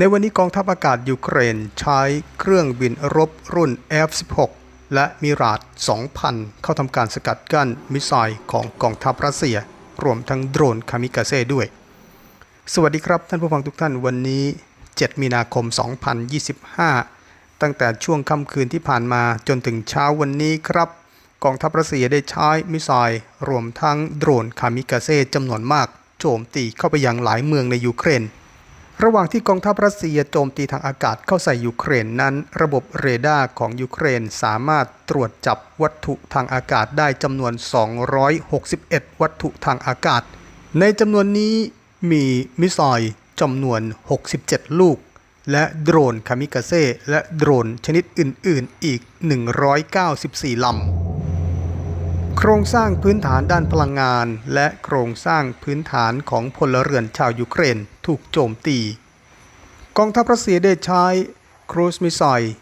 ในวันนี้กองทัพอากาศยูเครนใช้เครื่องบินรบรุ่น F-16 และมิราด2,000 เข้าทำการสกัดกั้นมิสไซล์ของกองทัพรัสเซีย รวมทั้งโดรนคามิกาเซ่ด้วย สวัสดีครับท่านผู้ฟังทุกท่านวันนี้ 7 มีนาคม 2025 ตั้งแต่ช่วงค่ำคืนที่ผ่านมาจนถึงเช้าวันนี้ครับ กองทัพรัสเซียได้ใช้มิสไซล์รวมทั้งโดรนคามิกาเซ่จำนวนมาก โจมตีเข้าไปยังหลายเมืองในยูเครน ระหว่างที่กองทัพรัสเซียโจมตีทางอากาศเข้าใส่ยูเครนนั้น ระบบเรดาร์ของยูเครนสามารถตรวจจับวัตถุทางอากาศได้จำนวน 261 วัตถุทางอากาศ ในจำนวนนี้มีมิสไซล์จำนวน 67 ลูก และโดรนคามิกาเซ่และโดรนชนิดอื่น ๆ อีก 194 ลำ โครงสร้างพื้นฐานด้านพลังงาน และโครงสร้างพื้นฐานของพลเรือนชาวยูเครนถูกโจมตี กองทัพรัสเซียได้ใช้ครูซมิสไซล์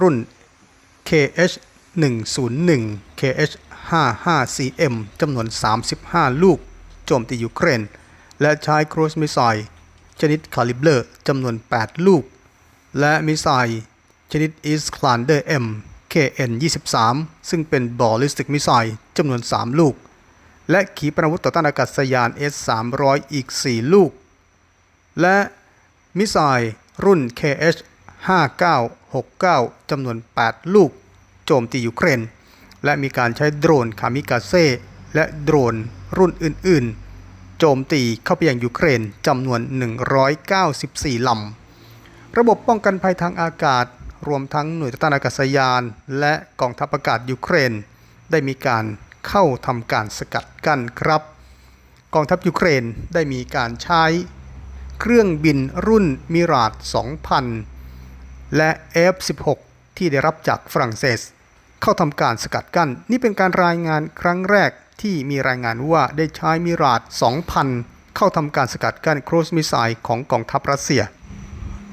รุ่น KH 101 KH 55 CM จำนวน 35 ลูก โจมตียูเครน และใช้ครูซมิสไซล์ชนิดคาลิเบอร์จำนวน 8 ลูก และมิสไซล์ชนิด Iskander M KN 23 ซึ่งเป็น ballistic missile จำนวน 3 ลูก และขีปนาวุธต่อต้านอากาศยาน S 300 อีก 4 ลูก และมิสไซล์รุ่น KH 5969 จำนวน 8 ลูก โจมตียูเครน และมีการใช้โดรนคามิกาเซ่และโดรนรุ่นอื่น ๆ โจมตีเข้าไปยังยูเครนจำนวน 194 ลำ ระบบป้องกันภัยทางอากาศ รวมทั้งหน่วยต้านอากาศยาน และกองทัพอากาศยูเครน ได้มีการเข้าทำการสกัดกั้นครับ กองทัพยูเครนได้มีการใช้เครื่องบินรุ่นมิราด2000 และ F-16 ที่ได้รับจากฝรั่งเศส เข้าทำการสกัดกั้น นี่เป็นการรายงานครั้งแรกที่มีรายงานว่าได้ใช้มิราด2,000 เข้าทำการสกัดกั้นครูซมิสไซล์ของกองทัพรัสเซีย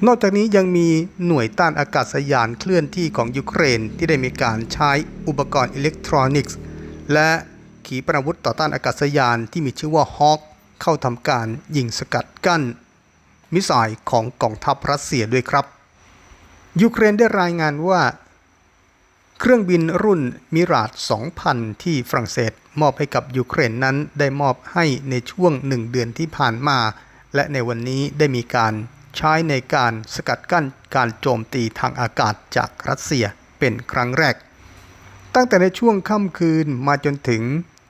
นอกจากนี้ยังมีหน่วยต้านอากาศยานเคลื่อนที่ของยูเครนที่ได้มีการใช้อุปกรณ์อิเล็กทรอนิกส์ และขีปนาวุธต่อต้านอากาศยานที่มีชื่อว่าฮอ k เข้าทำการยิงสกัดกั้น มิสไซล์ของกองทัพรัสเซียด้วยครับ ยูเครนได้รายงานว่า เครื่องบินรุ่นมิราด2000 ที่ฝรั่งเศสมอบให้กับยูเครนนั้นได้มอบให้ในช่วงหนึ่งเดือนที่ผ่านมา และในวันนี้ได้มีการ ใช้ในการสกัดกั้นการโจมตีทางอากาศจากรัสเซียเป็นครั้งแรก ตั้งแต่ในช่วงค่ำคืนมาจนถึง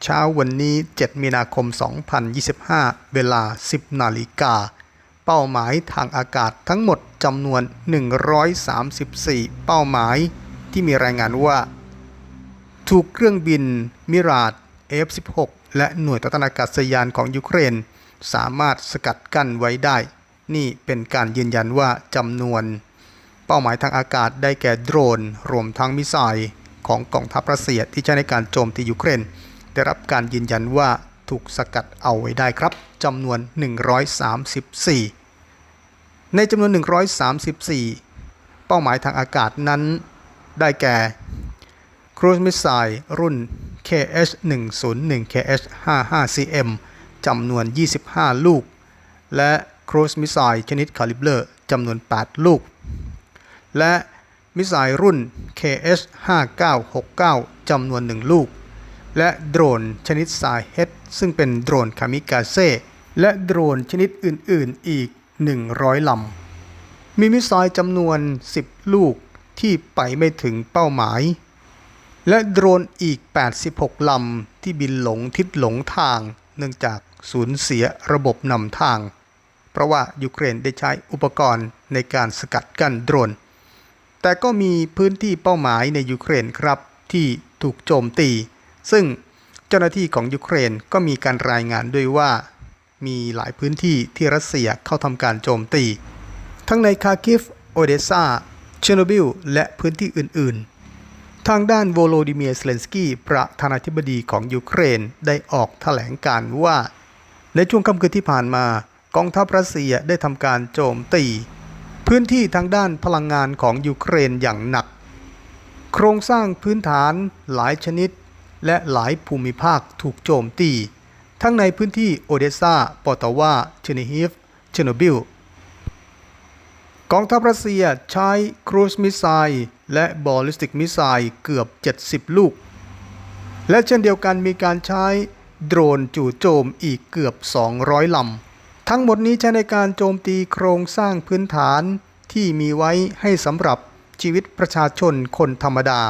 เช้าวันนี้ 7 มีนาคม 2025 เวลา 10 นาฬิกา เป้าหมายทางอากาศทั้งหมดจำนวน 134 เป้าหมายที่มีรายงานว่า ถูกเครื่องบินมิราด F-16 และหน่วยต่อต้านอากาศยานของยูเครน สามารถสกัดกั้นไว้ได้ นี่เป็นการยืนยันว่าจำนวน เป้าหมายทางอากาศได้แก่โดรน รวมทั้งมิสไซล์ของกองทัพรัสเซียที่ใช้ในการโจมตียูเครน ได้รับการยืนยันว่าถูกสกัดเอาไว้ได้ครับจำนวน 134 ในจำนวน 134 เป้าหมายทางอากาศนั้น ได้แก่ครูซมิสไซล์รุ่น KH 101 KH 55 CM จำนวน 25 ลูก และ ครูซมิสไซล์ชนิดคาลิเบอร์จำนวน 8 ลูก และมิสไซล์รุ่น KH 5969 จำนวน 1 ลูก และโดรนชนิดสายเฮดซึ่งเป็นโดรนคามิกาเซ่และโดรนชนิดอื่น ๆ อีก 100 ลำ มีมิสไซล์จำนวน 10 ลูกที่ไปไม่ถึงเป้าหมาย และโดรนอีก 86 ลำที่บินหลงทิศหลงทาง เนื่องจากสูญเสียระบบนำทาง เพราะว่ายูเครนได้ใช้อุปกรณ์ในการสกัดกั้นโดรน แต่ก็มีพื้นที่เป้าหมายในยูเครนครับที่ถูกโจมตี ซึ่งเจ้าหน้าที่ของยูเครนก็มีการรายงานด้วยว่า มีหลายพื้นที่ที่รัสเซียเข้าทำการโจมตี ทั้งในคาคิฟ โอเดซาเชโนบิล และพื้นที่อื่น ๆ ทางด้านโวโลดิเมียร์เซเลนสกี้ประธานาธิบดีของยูเครนได้ออกแถลงการว่า ในช่วงค่ำคืนที่ผ่านมา กองทัพรัสเซียได้ทำการโจมตีพื้นที่ทางด้านพลังงานของยูเครนอย่างหนัก โครงสร้างพื้นฐานหลายชนิด และหลายภูมิภาคถูกโจมตี ทั้งในพื้นที่โอเดซาปอตาวาเชนิฮิฟเชโนบิลกองทัพรัสเซียใช้ครูซมิสไซล์และบอลลิสติกมิสไซล์เกือบ 70 ลูก และเช่นเดียวกันมีการใช้โดรนจู่โจมอีกเกือบ 200 ลำ ทั้งหมดนี้ใช้ในการโจมตีโครงสร้างพื้นฐานที่มีไว้ให้สำหรับชีวิตประชาชนคนธรรมดา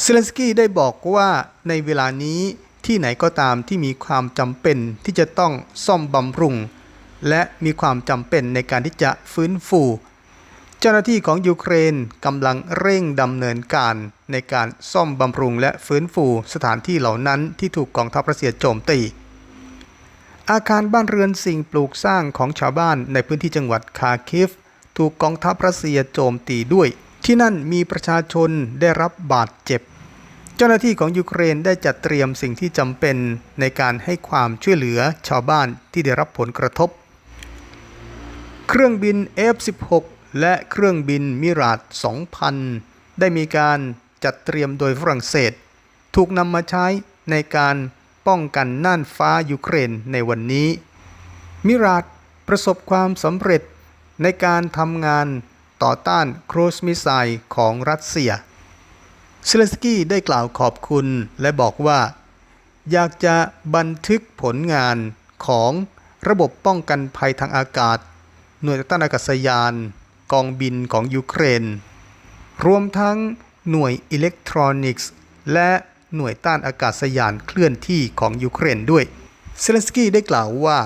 เซเลนสกี้ได้บอกว่าในเวลานี้ที่ไหนก็ตามที่มีความจำเป็นที่จะต้องซ่อมบำรุง และมีความจำเป็นในการที่จะฟื้นฟู เจ้าหน้าที่ของยูเครนกำลังเร่งดำเนินการในการซ่อมบำรุงและฟื้นฟูสถานที่เหล่านั้นที่ถูกกองทัพรัสเซียโจมตี อาคารบ้านเรือนสิ่งปลูกสร้างของชาวบ้านในพื้นที่จังหวัดคาคิฟ ถูกกองทัพรัสเซียโจมตีด้วย ที่นั่นมีประชาชนได้รับบาดเจ็บ เจ้าหน้าที่ของยูเครนได้จัดเตรียมสิ่งที่จำเป็นในการให้ความช่วยเหลือชาวบ้านที่ได้รับผลกระทบ เครื่องบิน F-16 และเครื่องบินมิราด2000 ได้มีการจัดเตรียมโดยฝรั่งเศส ถูกนำมาใช้ในการ ป้องกันน่านฟ้ายูเครนในวันนี้ มิราดประสบความสำเร็จในการทำงานต่อต้านครูซมิไซของรัสเซียเซเลนสกี้ได้กล่าวขอบคุณและบอกว่า อยากจะบันทึกผลงานของระบบป้องกันภัยทางอากาศ หน่วยต้านอากาศยาน กองบินของยูเครน รวมทั้งหน่วยอิเล็กทรอนิกส์ และ หน่วยต้านอากาศยานเคลื่อนที่ของยูเครนด้วยเซเลนสกี้ได้กล่าวว่า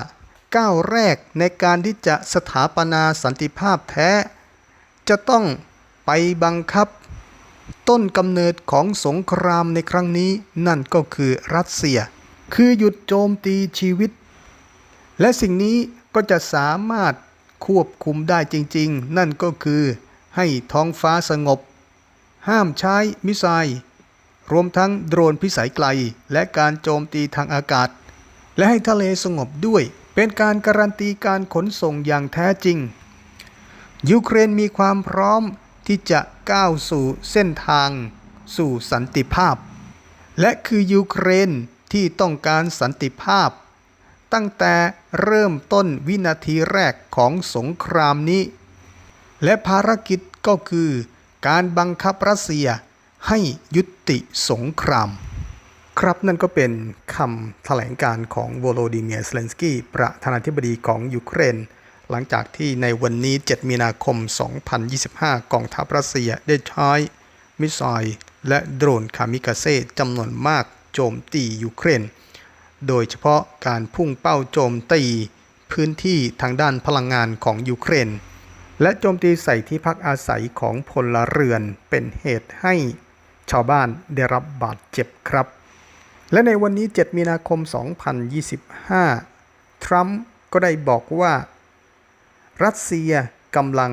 ก้าวแรกในการที่จะสถาปนาสันติภาพแท้ จะต้องไปบังคับ ต้นกำเนิดของสงครามในครั้งนี้นั่นก็คือรัสเซีย คือหยุดโจมตีชีวิต และสิ่งนี้ก็จะสามารถควบคุมได้จริง ๆ นั่นก็คือให้ท้องฟ้าสงบ ห้ามใช้มิสไซล์ รวมทั้งโดรนพิสัยไกล และการโจมตีทางอากาศ และให้ทะเลสงบด้วย เป็นการการันตีการขนส่งอย่างแท้จริง ยูเครนมีความพร้อมที่จะก้าวสู่เส้นทาง สู่สันติภาพ และคือยูเครนที่ต้องการสันติภาพ ตั้งแต่เริ่มต้นวินาทีแรกของสงครามนี้ และภารกิจก็คือการบังคับรัสเซีย ให้ยุติสงคราม ครับนั่นก็เป็นคำแถลงการของโวโลดิเมียร์เซเลนสกี้ประธานาธิบดีของยูเครน หลังจากที่ในวันนี้ 7 มีนาคม 2025 กองทัพรัสเซียได้ใช้มิสไซล์และโดรนคามิกาเซ่จำนวนมากโจมตียูเครน โดยเฉพาะการพุ่งเป้าโจมตีพื้นที่ทางด้านพลังงานของยูเครน และโจมตีใส่ที่พักอาศัยของพลเรือนเป็นเหตุให้ ชาวบ้านได้รับบาดเจ็บครับ และในวันนี้ 7 มีนาคม 2025 ทรัมป์ก็ได้บอกว่า รัสเซียกำลัง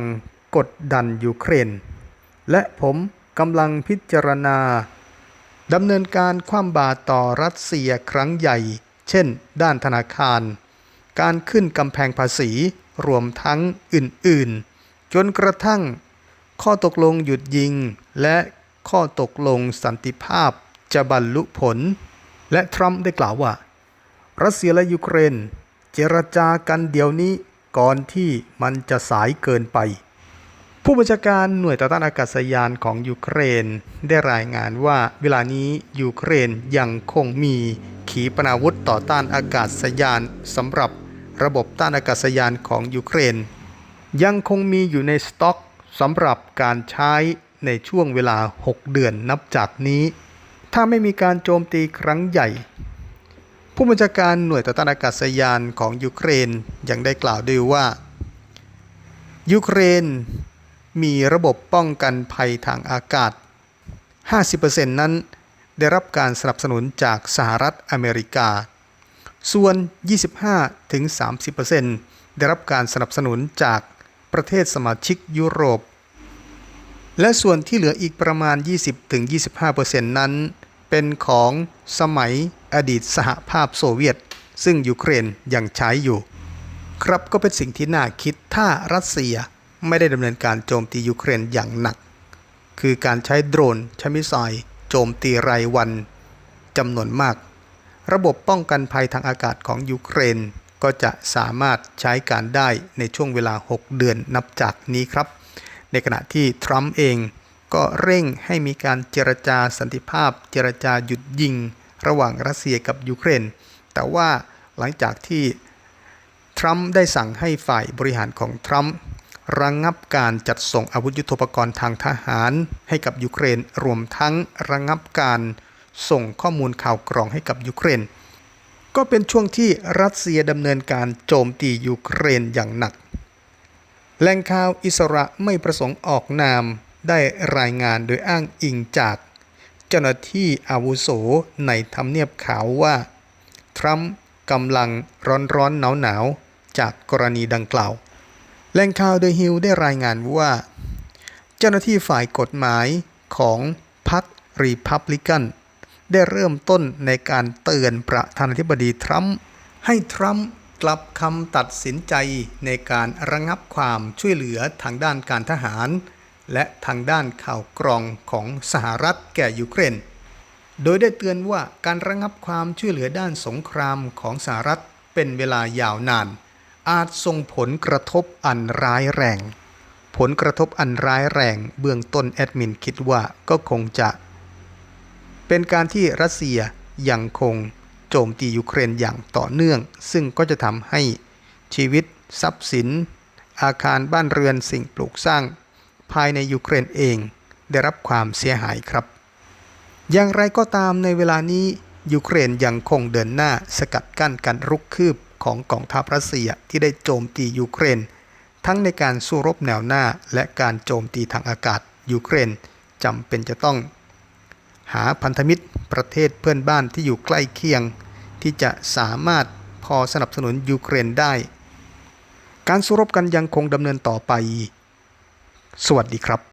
กดดันยูเครน และผมกำลังพิจารณาดำเนินการคว่ำบาตรต่อรัสเซียครั้งใหญ่ เช่น ด้านธนาคาร การขึ้นกำแพงภาษีรวมทั้งอื่นๆ จนกระทั่งข้อตกลงหยุดยิงและ ข้อตกลงสันติภาพจะบรรลุผล และทรัมป์ได้กล่าวว่า รัสเซียและยูเครน เจรจากันเดี๋ยวนี้ก่อนที่มันจะสายเกินไป ผู้บัญชาการหน่วยต่อต้านอากาศยานของยูเครนได้รายงานว่าเวลานี้ยูเครนยังคงมีขีปนาวุธต่อต้านอากาศยานสำหรับระบบต้านอากาศยานของยูเครน ยังคงมีอยู่ในสต็อกสำหรับการใช้ ในช่วงเวลา 6 เดือนนับจากนี้ ถ้าไม่มีการโจมตีครั้งใหญ่ ผู้บัญชาการหน่วยต่อต้านอากาศยานของยูเครนยังได้กล่าวด้วยว่ายูเครนมีระบบป้องกันภัยทางอากาศ 50%นั้นได้รับการสนับสนุนจากสหรัฐอเมริกา ส่วน 25-30%ได้รับการสนับสนุนจากประเทศสมาชิกยุโรป และส่วนที่เหลืออีกประมาณ 20-25%นั้น เป็นของสมัยอดีตสหภาพโซเวียต ซึ่งยูเครนยังใช้อยู่ ครับก็เป็นสิ่งที่น่าคิดถ้ารัสเซียไม่ได้ดำเนินการโจมตียูเครนอย่างหนัก คือการใช้โดรนใช้มิสไซล์โจมตีรายวันจำนวนมาก ระบบป้องกันภัยทางอากาศของยูเครนก็จะสามารถใช้การได้ในช่วงเวลา 6 เดือนนับจากนี้ครับ ในขณะที่ทรัมป์เองก็เร่งให้มีการเจรจาสันติภาพ เจรจาหยุดยิง ระหว่างรัสเซียกับยูเครน แต่ว่าหลังจากที่ทรัมป์ได้สั่งให้ฝ่ายบริหารของทรัมป์ระงงับการจัดส่งอาวุธยุทโธปกรณ์ทางทหาร ให้กับยูเครน รวมทั้งระงงับการส่งข้อมูลข่าวกรองให้กับยูเครน ก็เป็นช่วงที่รัสเซียดำเนินการโจมตียูเครนอย่างหนัก แหล่งข่าวอิสระไม่ประสงค์ออกนามได้รายงานโดยอ้างอิงจาก เจ้าหน้าที่อาวุโสในทำเนียบขาวว่า ทรัมป์กำลังร้อนร้อนหนาวหนาวจากกรณีดังกล่าว แหล่งข่าวโดยฮิลได้รายงานว่า เจ้าหน้าที่ฝ่ายกฎหมายของพรรครีพับลิกันได้เริ่มต้นในการเตือนประธานาธิบดีทรัมป์ให้ทรัมป์ กลับคำตัดสินใจในการระงับความช่วยเหลือทางด้านการทหาร และทางด้านข่าวกรองของสหรัฐแก่ยูเครน โดยได้เตือนว่าการระงับความช่วยเหลือด้านสงครามของสหรัฐเป็นเวลายาวนาน อาจส่งผลกระทบอันร้ายแรง ผลกระทบอันร้ายแรงเบื้องต้นแอดมินคิดว่าก็คงจะ เป็นการที่รัสเซียยังคง โจมตียูเครนอย่างต่อเนื่อง ซึ่งก็จะทำให้ชีวิต ทรัพย์สิน อาคารบ้านเรือนสิ่งปลูกสร้าง ภายในยูเครนเองได้รับความเสียหายครับ อย่างไรก็ตามในเวลานี้ยูเครนยังคงเดินหน้าสกัดกั้นการรุกคืบของกองทัพรัสเซียที่ได้โจมตียูเครน ทั้งในการสู้รบแนวหน้าและการโจมตีทางอากาศยูเครนจำเป็นจะต้อง หาพันธมิตรประเทศเพื่อนบ้านที่อยู่ใกล้เคียง ที่จะสามารถพอสนับสนุนยูเครนได้ การสู้รบกันยังคงดำเนินต่อไป สวัสดีครับ